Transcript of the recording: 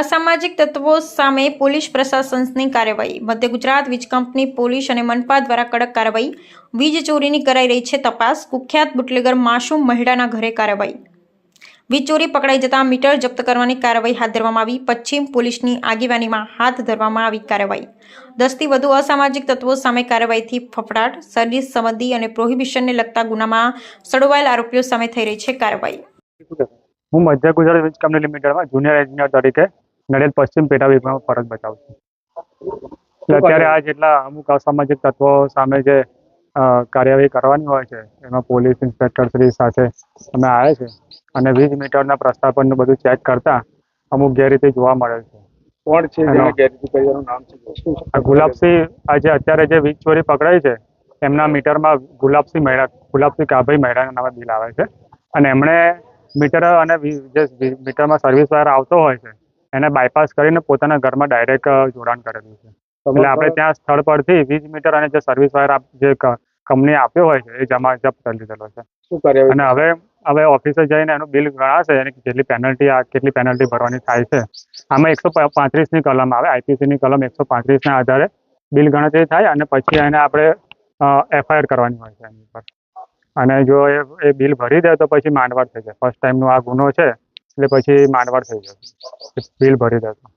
અસામાજિક તત્વો સામે પોલીસ પ્રશાસનની કાર્યવાહી. મધ્ય ગુજરાત વીજ કંપની, પોલીસ અને મનપા દ્વારા કડક કાર્યવાહી. વીજ ચોરીની કરાઈ રહી છે તપાસ. કુખ્યાત બુટલેગર માસૂમ મહિલાના ઘરે કાર્યવાહી. વીજ ચોરી પકડાઈ જતા મીટર જપ્ત કરવાની કાર્યવાહી હાથ ધરવામાં આવી. પશ્ચિમ પોલીસની આગેવાનીમાં હાથ ધરવામાં આવી કાર્યવાહી. દસથી વધુ અસામાજિક તત્વો સામે કાર્યવાહીથી ફફડાટ, સર્વિસ સંબંધી અને પ્રોહિબિશનને લગતા ગુનામાં સડવાયેલ આરોપીઓ સામે થઈ રહી છે કાર્યવાહી. હું મધ્ય ગુજરાત વીજ કંપની લિમિટેડમાં જુનિયર એન્જિનિયર તરીકે નડેલ પશ્ચિમ પેટા વિભાગમાં ફરજ બજાવું છું અત્યારે આ જેટલા અમુક અસામાજિક તત્વો સામે જે કાર્યવાહી કરવાની હોય છે એમાં પોલીસ ઇન્સ્પેક્ટર શ્રી સાથે અમે આવ્યા છે અને વીજ મીટરના પ્રસ્થાપનનું બધું ચેક કરતા અમુક ગેરરીતિ જોવા મળે છે. કોણ છે ગુલાબસિંહ આજે અત્યારે જે વીજ ચોરી પકડાઈ છે એમના મીટરમાં ગુલાબસિંહ મહેરા ગુલાબસિંહ કાભાઈ મહેરાના નામે બિલ આવે છે. અને એમણે મીટર અને જે મીટરમાં સર્વિસ વાયર આવતો હોય છે એને બાયપાસ કરીને પોતાના ઘરમાં ડાયરેક્ટ જોડાણ કરેલું છે. એટલે આપણે ત્યાં સ્થળ પરથી વીજ મીટર અને જે સર્વિસ વાયર જે કંપની આપ્યો હોય છે એ જમા જપ્ત કરી લીધેલો છે. શું અને હવે હવે ઓફિસે જઈને એનું બિલ ગણાશે અને કેટલી પેનલ્ટી આ કેટલી પેનલ્ટી ભરવાની થાય છે. આમાં એકસો પાંત્રીસની કલમ આવે આઈપીસીની કલમ એકસો પાંત્રીસના આધારે બિલ ગણતરી થાય અને પછી એને આપણે એફઆઈઆર કરવાની હોય છે એની પર અને જો એ એ બિલ ભરી દે તો પછી માંડવાડ થઈ જાય. ફર્સ્ટ ટાઈમનો આ ગુનો છે એટલે પછી માંડવાડ થઈ જશે બિલ ભરી તો.